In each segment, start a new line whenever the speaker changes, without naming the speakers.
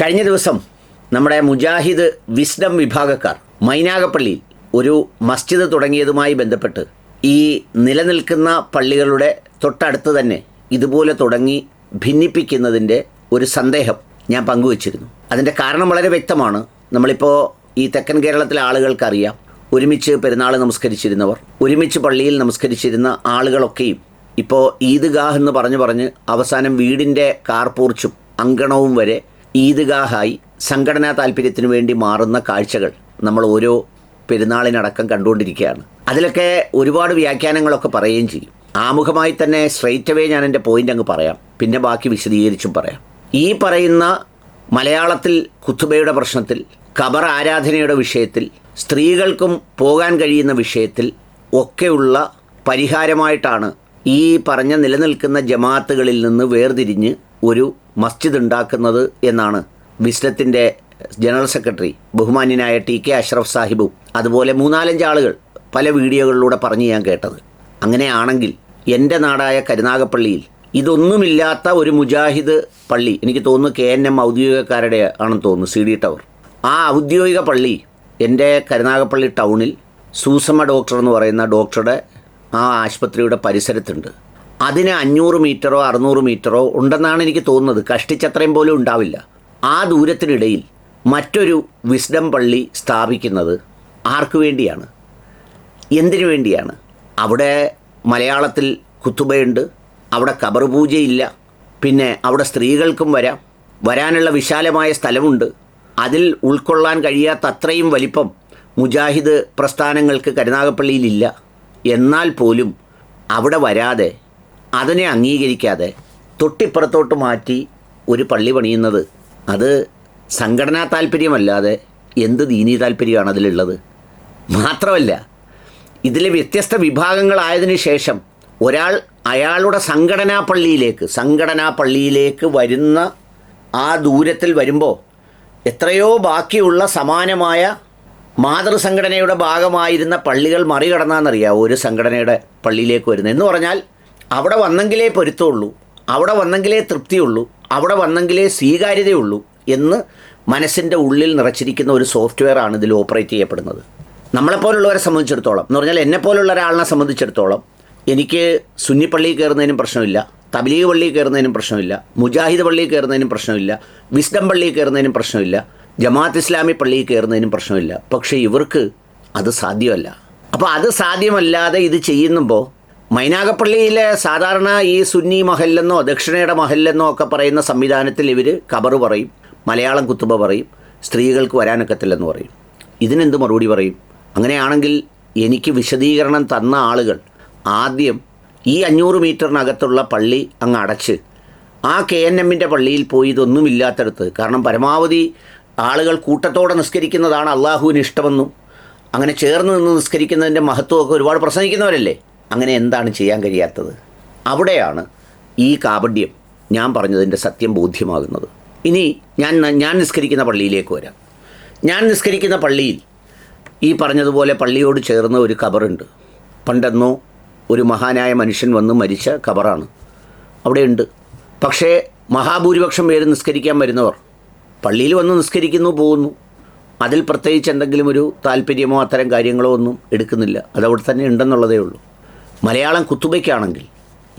കഴിഞ്ഞ ദിവസം നമ്മുടെ മുജാഹിദ് വിസ്ഡം വിഭാഗക്കാർ മൈനാഗപ്പള്ളിയിൽ ഒരു മസ്ജിദ് തുടങ്ങിയതുമായി ബന്ധപ്പെട്ട് ഈ നിലനിൽക്കുന്ന പള്ളികളുടെ തൊട്ടടുത്ത് തന്നെ ഇതുപോലെ തുടങ്ങി ഭിന്നിപ്പിക്കുന്നതിന്റെ ഒരു സന്ദേഹം ഞാൻ പങ്കുവച്ചിരുന്നു. അതിന്റെ കാരണം വളരെ വ്യക്തമാണ്. നമ്മളിപ്പോൾ ഈ തെക്കൻ കേരളത്തിലെ ആളുകൾക്കറിയാം. ഒരുമിച്ച് പെരുന്നാൾ നമസ്കരിച്ചിരുന്നവർ ഒരുമിച്ച് പള്ളിയിൽ നമസ്കരിച്ചിരുന്ന ആളുകളൊക്കെയും ഇപ്പോൾ ഈദ്ഗാഹ് എന്ന് പറഞ്ഞു പറഞ്ഞ് അവസാനം വീടിന്റെ കാർപൂർച്ചും അങ്കണവും വരെ ഈദ്ഗാഹായി സംഘടനാ താല്പര്യത്തിന് വേണ്ടി മാറുന്ന കാഴ്ചകൾ നമ്മൾ ഓരോ പെരുന്നാളിനടക്കം കണ്ടുകൊണ്ടിരിക്കുകയാണ്. അതിലൊക്കെ ഒരുപാട് വ്യാഖ്യാനങ്ങളൊക്കെ പറയുകയും ചെയ്യും. ആമുഖമായി തന്നെ സ്ട്രെയിറ്റ് അവേ ഞാൻ എന്റെ പോയിന്റ് അങ്ങ് പറയാം. പിന്നെ ബാക്കി വിശദീകരിച്ചും പറയാം. ഈ പറയുന്ന മലയാളത്തിൽ കുത്തുബയുടെ പ്രശ്നത്തിൽ ഖബർ ആരാധനയുടെ വിഷയത്തിൽ സ്ത്രീകൾക്കും പോകാൻ കഴിയുന്ന വിഷയത്തിൽ ഒക്കെയുള്ള പരിഹാരമായിട്ടാണ് ഈ പറഞ്ഞ നിലനിൽക്കുന്ന ജമാഅത്തുകളിൽ നിന്ന് വേർതിരിഞ്ഞ് ഒരു മസ്ജിദ് ഉണ്ടാക്കുന്നത് എന്നാണ് വിസ്ലത്തിന്റെ ജനറൽ സെക്രട്ടറി ബഹുമാന്യനായ ടി കെ അഷ്റഫ് സാഹിബും അതുപോലെ മൂന്നാലഞ്ച് ആളുകൾ പല വീഡിയോകളിലൂടെ പറഞ്ഞു ഞാൻ കേട്ടത്. അങ്ങനെയാണെങ്കിൽ എന്റെ നാടായ കരുനാഗപ്പള്ളിയിൽ ഇതൊന്നുമില്ലാത്ത ഒരു മുജാഹിദ് പള്ളി എനിക്ക് തോന്നുന്നു കെ എൻ എം ഔദ്യോഗികക്കാരുടെ ആണെന്ന് തോന്നുന്നു സി ഡി ടവർ. ആ ഔദ്യോഗിക പള്ളി എന്റെ കരുനാഗപ്പള്ളി ടൗണിൽ സൂസമ്മ ഡോക്ടർ എന്ന് പറയുന്ന ഡോക്ടറുടെ ആ ആശുപത്രിയുടെ പരിസരത്തുണ്ട്. അതിന് അഞ്ഞൂറ് മീറ്ററോ അറുന്നൂറ് മീറ്ററോ ഉണ്ടെന്നാണ് എനിക്ക് തോന്നുന്നത്. കഷ്ടിച്ചത്രയും പോലും ഉണ്ടാവില്ല. ആ ദൂരത്തിനിടയിൽ മറ്റൊരു വിസ്ഡം പള്ളി സ്ഥാപിക്കുന്നത് ആർക്കു വേണ്ടിയാണ്? എന്തിനു വേണ്ടിയാണ്? അവിടെ മലയാളത്തിൽ കുത്തുബയുണ്ട് അവിടെ കബർ പൂജയില്ല പിന്നെ അവിടെ സ്ത്രീകൾക്കും വരാം. വരാനുള്ള വിശാലമായ സ്ഥലമുണ്ട്. അതിൽ ഉൾക്കൊള്ളാൻ കഴിയാത്ത അത്രയും വലിപ്പം മുജാഹിദ് പ്രസ്ഥാനങ്ങൾക്ക് കരുനാഗപ്പള്ളിയിലില്ല എന്നാൽ പോലും അവിടെ വരാതെ അതിനെ അംഗീകരിക്കാതെ തൊട്ടിപ്പുറത്തോട്ട് മാറ്റി ഒരു പള്ളി പണിയുന്നത്. അത് സംഘടനാ താല്പര്യമല്ലാതെ എന്ത് ദീനി താല്പര്യമാണ് അതിലുള്ളത്? മാത്രമല്ല ഇതിലെ വ്യത്യസ്ത വിഭാഗങ്ങളായതിനു ശേഷം ഒരാൾ അയാളുടെ സംഘടനാ പള്ളിയിലേക്ക് സംഘടനാ പള്ളിയിലേക്ക് വരുന്ന ആ ദൂരത്തിൽ വരുമ്പോൾ എത്രയോ ബാക്കിയുള്ള സമാനമായ മാതൃസംഘടനയുടെ ഭാഗമായിരുന്ന പള്ളികൾ മറികടന്നാന്നറിയാം ഒരു സംഘടനയുടെ പള്ളിയിലേക്ക് വരുന്നത്? എന്ന് പറഞ്ഞാൽ അവിടെ വന്നെങ്കിലേ പൊരുത്തമുള്ളൂ. അവിടെ വന്നെങ്കിലേ തൃപ്തിയുള്ളൂ. അവിടെ വന്നെങ്കിലേ സ്വീകാര്യതയുള്ളൂ എന്ന് മനസ്സിന്റെ ഉള്ളിൽ നിറച്ചിരിക്കുന്ന ഒരു സോഫ്റ്റ്വെയർ ആണ് ഇതിൽ ഓപ്പറേറ്റ് ചെയ്യപ്പെടുന്നത്. നമ്മളെപ്പോലുള്ളവരെ സംബന്ധിച്ചിടത്തോളം എന്ന് പറഞ്ഞാൽ എന്നെപ്പോലുള്ള ഒരാളിനെ സംബന്ധിച്ചിടത്തോളം എനിക്ക് സുന്നി പള്ളിയിൽ കയറുന്നതിനും പ്രശ്നമില്ല തബലീഗ് പള്ളിയിൽ കയറുന്നതിനും പ്രശ്നമില്ല മുജാഹിദ് പള്ളിയിൽ കയറുന്നതിനും പ്രശ്നമില്ല വിസ്ഡം പള്ളിയിൽ കയറുന്നതിനും പ്രശ്നമില്ല ജമാഅത്ത് ഇസ്ലാമി പള്ളിയിൽ കയറുന്നതിനും പ്രശ്നമില്ല. പക്ഷേ ഇവർക്ക് അത് സാധ്യമല്ല. അപ്പോൾ അത് സാധ്യമല്ലാതെ ഇത് ചെയ്യുമ്പോൾ മൈനാഗപ്പള്ളിയിലെ സാധാരണ ഈ സുന്നി മഹല്ലെന്നോ ദക്ഷിണയുടെ മഹല്ലെന്നോ ഒക്കെ പറയുന്ന സംവിധാനത്തിൽ ഇവർ കബർ പറയും മലയാളം കുത്തുബ പറയും സ്ത്രീകൾക്ക് വരാനൊക്കത്തില്ലെന്ന് പറയും. ഇതിനെന്ത് മറുപടി പറയും? അങ്ങനെയാണെങ്കിൽ എനിക്ക് വിശദീകരണം തന്ന ആളുകൾ ആദ്യം ഈ അഞ്ഞൂറ് മീറ്ററിനകത്തുള്ള പള്ളി അങ്ങ് അടച്ച് ആ കെ എൻ എമ്മിന്റെ പള്ളിയിൽ പോയി ഇതൊന്നുമില്ലാത്തടത്ത് കാരണം പരമാവധി ആളുകൾ കൂട്ടത്തോടെ നിസ്കരിക്കുന്നതാണ് അള്ളാഹുവിന് ഇഷ്ടമെന്നും അങ്ങനെ ചേർന്ന് നിന്ന് നിസ്കരിക്കുന്നതിന്റെ മഹത്വമൊക്കെ ഒരുപാട് പ്രസംഗിക്കുന്നവരല്ലേ? അങ്ങനെ എന്താണ് ചെയ്യാൻ കഴിയാത്തത്? അവിടെയാണ് ഈ കാപഡ്യം ഞാൻ പറഞ്ഞതിന്റെ സത്യം ബോധ്യമാകുന്നത്. ഇനി ഞാൻ ഞാൻ നിസ്കരിക്കുന്ന പള്ളിയിലേക്ക് വരാം. ഞാൻ നിസ്കരിക്കുന്ന പള്ളിയിൽ ഈ പറഞ്ഞതുപോലെ പള്ളിയോട് ചേർന്ന ഒരു കബറുണ്ട്. പണ്ടെന്നോ ഒരു മഹാനായ മനുഷ്യൻ വന്ന് മരിച്ച കബറാണ്. അവിടെയുണ്ട്. പക്ഷേ മഹാഭൂരിപക്ഷം പേര് നിസ്കരിക്കാൻ വരുന്നവർ പള്ളിയിൽ വന്ന് നിസ്കരിക്കുന്നു പോകുന്നു. അതിൽ പ്രത്യേകിച്ച് എന്തെങ്കിലും ഒരു താല്പര്യമോ അത്തരം കാര്യങ്ങളോ ഒന്നും എടുക്കുന്നില്ല. അതവിടെ തന്നെ ഉണ്ടെന്നുള്ളതേ ഉള്ളൂ. മലയാളം കുത്തുബയ്ക്കാണെങ്കിൽ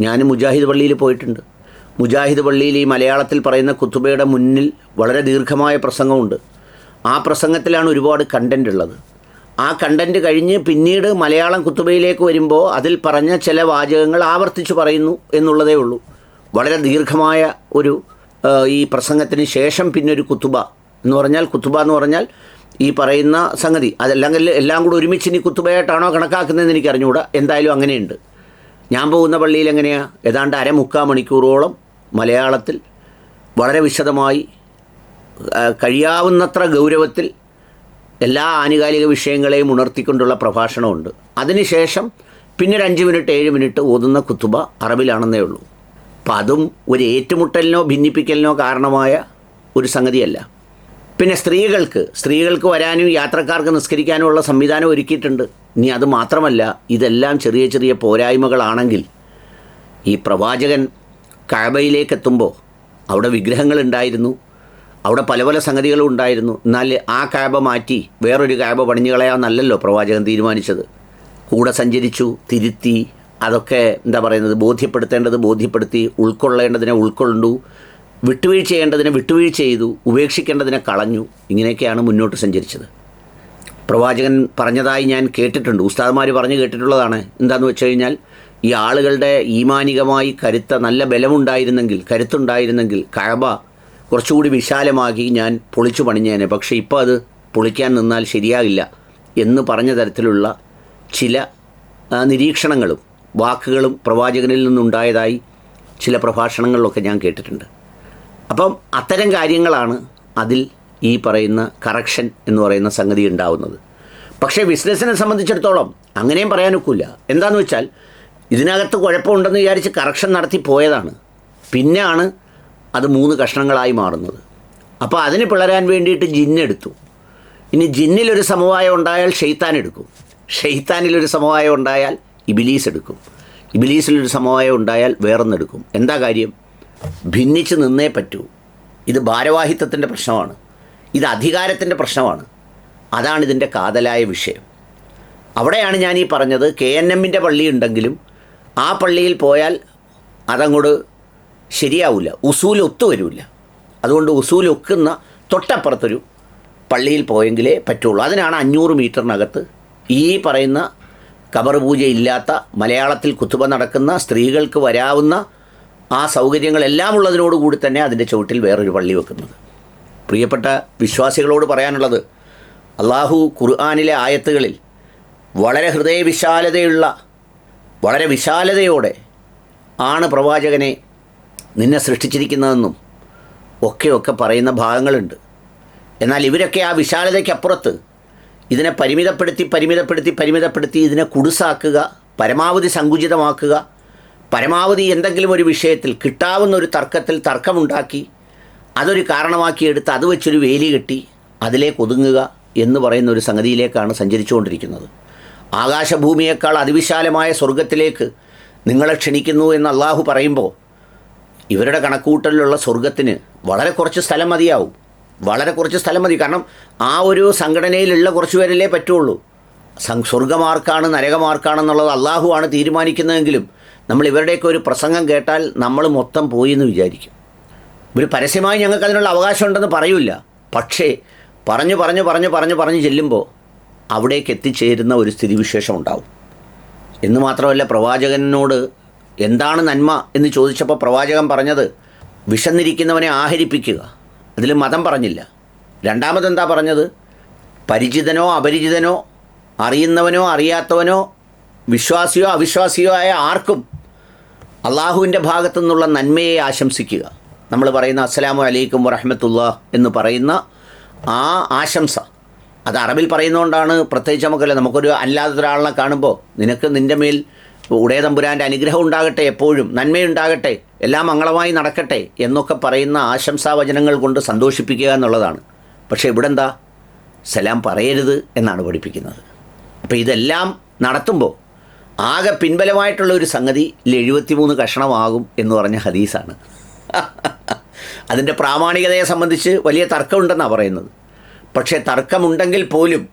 ഞാൻ മുജാഹിദ് പള്ളിയിൽ പോയിട്ടുണ്ട്. മുജാഹിദ് പള്ളിയിൽ ഈ മലയാളത്തിൽ പറയുന്ന കുത്തുബയുടെ മുന്നിൽ വളരെ ദീർഘമായ പ്രസംഗമുണ്ട്. ആ പ്രസംഗത്തിലാണ് ഒരുപാട് കണ്ടന്റ് ഉള്ളത്. ആ കണ്ടന്റ് കഴിഞ്ഞ് പിന്നീട് മലയാളം കുത്തുബയിലേക്ക് വരുമ്പോൾ അതിൽ പറഞ്ഞ ചില വാചകങ്ങൾ ആവർത്തിച്ച് പറയുന്നു എന്നുള്ളതേ ഉള്ളൂ. വളരെ ദീർഘമായ ഒരു ഈ പ്രസംഗത്തിന് ശേഷം പിന്നെ ഒരു കുത്തുബ എന്ന് പറഞ്ഞാൽ കുത്തുബ എന്ന് പറഞ്ഞാൽ ഈ പറയുന്ന സംഗതി. അതല്ലെങ്കിൽ എല്ലാം കൂടെ ഒരുമിച്ച് ഇനി കുത്തുബയായിട്ടാണോ കണക്കാക്കുന്നതെന്ന് എനിക്ക് അറിഞ്ഞുകൂടാ എന്തായാലും അങ്ങനെയുണ്ട്. ഞാൻ പോകുന്ന പള്ളിയിൽ എങ്ങനെയാണ് ഏതാണ്ട് അരമുക്കാൽ മണിക്കൂറോളം മലയാളത്തിൽ വളരെ വിശദമായി കഴിയാവുന്നത്ര ഗൗരവത്തിൽ എല്ലാ ആനുകാലിക വിഷയങ്ങളെയും ഉണർത്തിക്കൊണ്ടുള്ള പ്രഭാഷണമുണ്ട്. അതിനുശേഷം പിന്നെ അഞ്ച് മിനിറ്റ് ഏഴ് മിനിറ്റ് ഓതുന്ന കുത്തുബ അറബിലാണെന്നേ ഉള്ളൂ. അപ്പം അതും ഒരു ഏറ്റുമുട്ടലിനോ ഭിന്നിപ്പിക്കലിനോ കാരണമായ ഒരു സംഗതിയല്ല. പിന്നെ സ്ത്രീകൾക്ക് സ്ത്രീകൾക്ക് വരാനും യാത്രക്കാർക്ക് നിസ്കരിക്കാനും ഉള്ള സംവിധാനം ഒരുക്കിയിട്ടുണ്ട്. ഇനി അത് മാത്രമല്ല ഇതെല്ലാം ചെറിയ ചെറിയ പോരായ്മകളാണെങ്കിൽ ഈ പ്രവാചകൻ കഴബയിലേക്ക് എത്തുമ്പോൾ അവിടെ വിഗ്രഹങ്ങൾ ഉണ്ടായിരുന്നു അവിടെ പല പല സംഗതികളും ഉണ്ടായിരുന്നു. എന്നാൽ ആ ക്യാബ മാറ്റി വേറൊരു ക്യാബ പണിഞ്ഞു കളയാമെന്നല്ലല്ലോ പ്രവാചകൻ തീരുമാനിച്ചത്. കൂടെ സഞ്ചരിച്ചു തിരുത്തി അതൊക്കെ എന്താ പറയുന്നത് ബോധ്യപ്പെടുത്തേണ്ടത് ബോധ്യപ്പെടുത്തി ഉൾക്കൊള്ളേണ്ടതിനെ ഉൾക്കൊണ്ടു വിട്ടുവീഴ്ച ചെയ്യേണ്ടതിനെ വിട്ടുവീഴ്ച ചെയ്തു ഉപേക്ഷിക്കേണ്ടതിനെ കളഞ്ഞു. ഇങ്ങനെയൊക്കെയാണ് മുന്നോട്ട് സഞ്ചരിച്ചത്. പ്രവാചകൻ പറഞ്ഞതായി ഞാൻ കേട്ടിട്ടുണ്ട്. ഉസ്താദ്മാർ പറഞ്ഞു കേട്ടിട്ടുള്ളതാണ്. എന്താണെന്ന് വെച്ച് കഴിഞ്ഞാൽ ഈ ആളുകളുടെ ഈമാനികമായി കരുത്ത നല്ല ബലമുണ്ടായിരുന്നെങ്കിൽ കരുത്തുണ്ടായിരുന്നെങ്കിൽ കഴബ കുറച്ചുകൂടി വിശാലമാക്കി ഞാൻ പൊളിച്ചു പണിഞ്ഞേനെ. പക്ഷേ ഇപ്പോൾ അത് പൊളിക്കാൻ നിന്നാൽ ശരിയാകില്ല എന്ന് പറഞ്ഞ തരത്തിലുള്ള ചില നിരീക്ഷണങ്ങളും വാക്കുകളും പ്രവാചകനിൽ നിന്നുണ്ടായതായി ചില പ്രഭാഷണങ്ങളിലൊക്കെ ഞാൻ കേട്ടിട്ടുണ്ട്. അപ്പം അത്തരം കാര്യങ്ങളാണ് അതിൽ ഈ പറയുന്ന കറക്ഷൻ എന്ന് പറയുന്ന സംഗതി ഉണ്ടാവുന്നത്. പക്ഷേ ബിസിനസ്സിനെ സംബന്ധിച്ചിടത്തോളം അങ്ങനെയും പറയാനൊക്കില്ല. എന്താണെന്ന് വെച്ചാൽ ഇതിനകത്ത് കുഴപ്പമുണ്ടെന്ന് വിചാരിച്ച് കറക്ഷൻ നടത്തി പോയതാണ്. പിന്നെയാണ് അത് മൂന്ന് കഷ്ണങ്ങളായി മാറുന്നത്. അപ്പോൾ അതിന് പിളരാൻ വേണ്ടിയിട്ട് ജിന്നെടുത്തു ഇനി ജിന്നിലൊരു സമവായം ഉണ്ടായാൽ ഷെയ്ത്താൻ എടുക്കും. ഷെയ്ത്താനിലൊരു സമവായം ഉണ്ടായാൽ ഇബിലീസ് എടുക്കും. ഇബിലീസിലൊരു സമവായം ഉണ്ടായാൽ വേറൊന്നെടുക്കും. എന്താ കാര്യം? ഭിന്നിച്ച് നിന്നേ പറ്റൂ. ഇത് ഭാരവാഹിത്വത്തിന്റെ പ്രശ്നമാണ്. ഇത് അധികാരത്തിന്റെ പ്രശ്നമാണ്. അതാണ് ഇതിന്റെ കാതലായ വിഷയം. അവിടെയാണ് ഞാൻ ഈ പറഞ്ഞത് കെ എൻ എമ്മിന്റെ പള്ളി ഉണ്ടെങ്കിലും ആ പള്ളിയിൽ പോയാൽ അതങ്ങോട് ശരിയാവില്ല ഉസൂൽ ഒത്തുവരില്ല അതുകൊണ്ട് ഉസൂൽ ഒക്കുന്ന തൊട്ടപ്പുറത്തൊരു പള്ളിയിൽ പോയെങ്കിലേ പറ്റുള്ളൂ. അതിനാണ് അഞ്ഞൂറ് മീറ്ററിനകത്ത് ഈ പറയുന്ന കബർ പൂജ ഇല്ലാത്ത മലയാളത്തിൽ കുത്തുബ നടക്കുന്ന സ്ത്രീകൾക്ക് വരാവുന്ന ആ സൗകര്യങ്ങളെല്ലാം ഉള്ളതിനോടുകൂടി തന്നെ അതിന്റെ ചുവട്ടിൽ വേറൊരു പള്ളി വെക്കുന്നത്. പ്രിയപ്പെട്ട വിശ്വാസികളോട് പറയാനുള്ളത് അള്ളാഹു ഖുർആാനിലെ ആയത്തുകളിൽ വളരെ ഹൃദയവിശാലതയുള്ള വളരെ വിശാലതയോടെ ആണ് പ്രവാചകനെ നിന്നെ സൃഷ്ടിച്ചിരിക്കുന്നതെന്നും ഒക്കെ ഒക്കെ പറയുന്ന ഭാഗങ്ങളുണ്ട്. എന്നാൽ ഇവരൊക്കെ ആ വിശാലതയ്ക്കപ്പുറത്ത് ഇതിനെ പരിമിതപ്പെടുത്തി പരിമിതപ്പെടുത്തി പരിമിതപ്പെടുത്തി ഇതിനെ കുടുസാക്കുക പരമാവധി സങ്കുചിതമാക്കുക പരമാവധി എന്തെങ്കിലും ഒരു വിഷയത്തിൽ കിട്ടാവുന്ന ഒരു തർക്കത്തിൽ തർക്കമുണ്ടാക്കി അതൊരു കാരണമാക്കിയെടുത്ത് അത് വെച്ചൊരു വേലി കെട്ടി അതിലേക്ക് ഒതുങ്ങുക എന്ന് പറയുന്ന ഒരു സംഗതിയിലേക്കാണ് സഞ്ചരിച്ചുകൊണ്ടിരിക്കുന്നത്. ആകാശഭൂമിയേക്കാൾ അതിവിശാലമായ സ്വർഗത്തിലേക്ക് നിങ്ങളെ ക്ഷണിക്കുന്നു എന്ന് അള്ളാഹു പറയുമ്പോൾ ഇവരുടെ കണക്കൂട്ടലിലുള്ള സ്വർഗത്തിന് വളരെ കുറച്ച് സ്ഥലം മതിയാവും. വളരെ കുറച്ച് സ്ഥലം മതി. കാരണം ആ ഒരു സംഘടനയിലുള്ള കുറച്ച് പേരല്ലേ പറ്റുള്ളൂ. സ്വർഗമാർക്കാണ് നരകമാർക്കാണെന്നുള്ളത് അള്ളാഹുവാണ് തീരുമാനിക്കുന്നതെങ്കിലും നമ്മൾ ഇവരുടെയൊക്കെ ഒരു പ്രസംഗം കേട്ടാൽ നമ്മൾ മൊത്തം പോയി എന്ന് വിചാരിക്കും. ഇവർ പരസ്യമായി ഞങ്ങൾക്ക് അതിനുള്ള അവകാശമുണ്ടെന്ന് പറയൂല പക്ഷേ പറഞ്ഞു പറഞ്ഞു പറഞ്ഞു പറഞ്ഞു പറഞ്ഞു ചെല്ലുമ്പോൾ അവിടേക്ക് എത്തിച്ചേരുന്ന ഒരു സ്ഥിതിവിശേഷം ഉണ്ടാവും. എന്ന് മാത്രമല്ല പ്രവാചകനോട് എന്താണ് നന്മ എന്ന് ചോദിച്ചപ്പോൾ പ്രവാചകൻ പറഞ്ഞത് വിശന്നിരിക്കുന്നവനെ ആഹരിപ്പിക്കുക. അതിൽ മതം പറഞ്ഞില്ല. രണ്ടാമതെന്താ പറഞ്ഞത്? പരിചിതനോ അപരിചിതനോ അറിയുന്നവനോ അറിയാത്തവനോ വിശ്വാസിയോ അവിശ്വാസിയോ ആയ ആർക്കും അള്ളാഹുവിന്റെ ഭാഗത്തു നിന്നുള്ള നന്മയെ ആശംസിക്കുക. നമ്മൾ പറയുന്ന അസ്സലാമു അലൈക്കും വറഹമത്തുള്ള എന്ന് പറയുന്ന ആ ആശംസ. അത് അറബിൽ പറയുന്നതുകൊണ്ടാണ് പ്രത്യേകിച്ച് നമുക്കല്ല നമുക്കൊരു അല്ലാത്ത ഒരാളിനെ കാണുമ്പോൾ നിനക്ക് നിന്റെ മേൽ ഉടയ തമ്പുരാന്റെ അനുഗ്രഹം ഉണ്ടാകട്ടെ എപ്പോഴും നന്മയുണ്ടാകട്ടെ എല്ലാം മംഗളമായി നടക്കട്ടെ എന്നൊക്കെ പറയുന്ന ആശംസാവചനങ്ങൾ കൊണ്ട് സന്തോഷിപ്പിക്കുക എന്നുള്ളതാണ്. പക്ഷേ ഇവിടെ എന്താ സലാം പറയരുത് എന്നാണ് പഠിപ്പിക്കുന്നത്. അപ്പോൾ ഇതെല്ലാം നടത്തുമ്പോൾ ആകെ പിൻബലമായിട്ടുള്ള ഒരു സംഗതി എഴുപത്തിമൂന്ന് കഷണമാകും എന്ന് പറഞ്ഞ ഹദീസാണ്. അതിന്റെ പ്രാമാണികതയെ സംബന്ധിച്ച് വലിയ തർക്കമുണ്ടെന്നാണ് പറയുന്നത്. പക്ഷേ തർക്കമുണ്ടെങ്കിൽ പോലും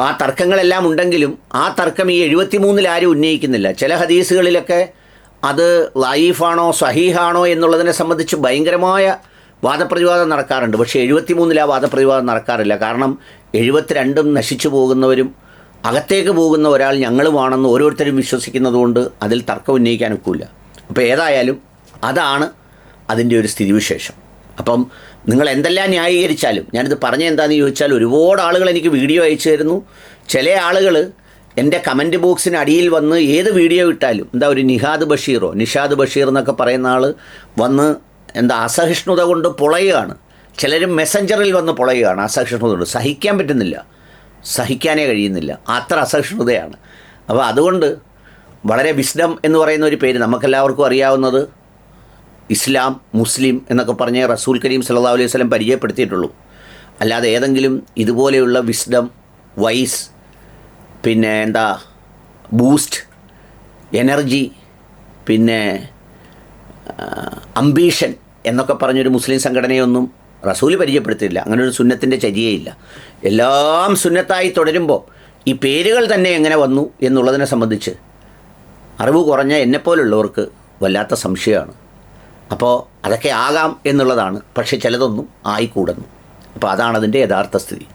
ആ തർക്കങ്ങളെല്ലാം ഉണ്ടെങ്കിലും ആ തർക്കം ഈ എഴുപത്തിമൂന്നിൽ ആരും ഉന്നയിക്കുന്നില്ല. ചില ഹദീസുകളിലൊക്കെ അത് ലൈഫാണോ സഹീഹാണോ എന്നുള്ളതിനെ സംബന്ധിച്ച് ഭയങ്കരമായ വാദപ്രതിവാദം നടക്കാറുണ്ട്. പക്ഷേ എഴുപത്തിമൂന്നിൽ ആ വാദപ്രതിവാദം നടക്കാറില്ല. കാരണം എഴുപത്തിരണ്ടും നശിച്ചു പോകുന്നവരും അകത്തേക്ക് പോകുന്ന ഒരാൾ ഞങ്ങളുമാണെന്ന് ഓരോരുത്തരും വിശ്വസിക്കുന്നതുകൊണ്ട് അതിൽ തർക്കം ഉന്നയിക്കാൻ ഒക്കില്ല. അപ്പോൾ ഏതായാലും അതാണ് അതിന്റെ ഒരു സ്ഥിതിവിശേഷം. അപ്പം നിങ്ങൾ എന്തെല്ലാം ന്യായീകരിച്ചാലും ഞാനിത് പറഞ്ഞ എന്താണെന്ന് ചോദിച്ചാൽ ഒരുപാട് ആളുകൾ എനിക്ക് വീഡിയോ അയച്ചു തരുന്നു. ചില ആളുകൾ എന്റെ കമന്റ് ബോക്സിന് അടിയിൽ വന്ന് ഏത് വീഡിയോ ഇട്ടാലും എന്താ ഒരു നിഹാദ് ബഷീറോ നിഷാദ് ബഷീർ എന്നൊക്കെ പറയുന്ന ആൾ വന്ന് എന്താ അസഹിഷ്ണുത കൊണ്ട് പൊളയുകയാണ്. ചിലരും മെസ്സഞ്ചറിൽ വന്ന് പൊളയുകയാണ് അസഹിഷ്ണുത കൊണ്ട്. സഹിക്കാൻ പറ്റുന്നില്ല. സഹിക്കാനേ കഴിയുന്നില്ല. അത്ര അസഹിഷ്ണുതയാണ്. അപ്പോൾ അതുകൊണ്ട് വളരെ വിസ്ഡം എന്ന് പറയുന്ന ഒരു പേര് നമുക്കെല്ലാവർക്കും അറിയാവുന്നത് ഇസ്ലാം മുസ്ലിം എന്നൊക്കെ പറഞ്ഞ് റസൂൽ കരീം സല്ലല്ലാഹു അലൈഹി വസല്ലം പരിചയപ്പെടുത്തിയിട്ടുള്ളൂ. അല്ലാതെ ഏതെങ്കിലും ഇതുപോലെയുള്ള വിസ്ഡം വൈസ് പിന്നെ എന്താ ബൂസ്റ്റ് എനർജി പിന്നെ അംബീഷൻ എന്നൊക്കെ പറഞ്ഞൊരു മുസ്ലിം സംഘടനയൊന്നും റസൂൽ പരിചയപ്പെടുത്തില്ല. അങ്ങനെ ഒരു സുന്നത്തിന്റെ ചര്യയില്ല എല്ലാം സുന്നത്തായി തുടരുമ്പോൾ ഈ പേരുകൾ തന്നെ എങ്ങനെ വന്നു എന്നുള്ളതിനെ സംബന്ധിച്ച് അറിവ് കുറഞ്ഞ എന്നെപ്പോലുള്ളവർക്ക് വല്ലാത്ത സംശയമാണ്. അപ്പോൾ അതൊക്കെ ആകാം എന്നുള്ളതാണ്. പക്ഷേ ചിലതൊന്നും ആയിക്കൂടുന്നു. അപ്പോൾ അതാണ് അതിന്റെ യഥാർത്ഥ സ്ഥിതി.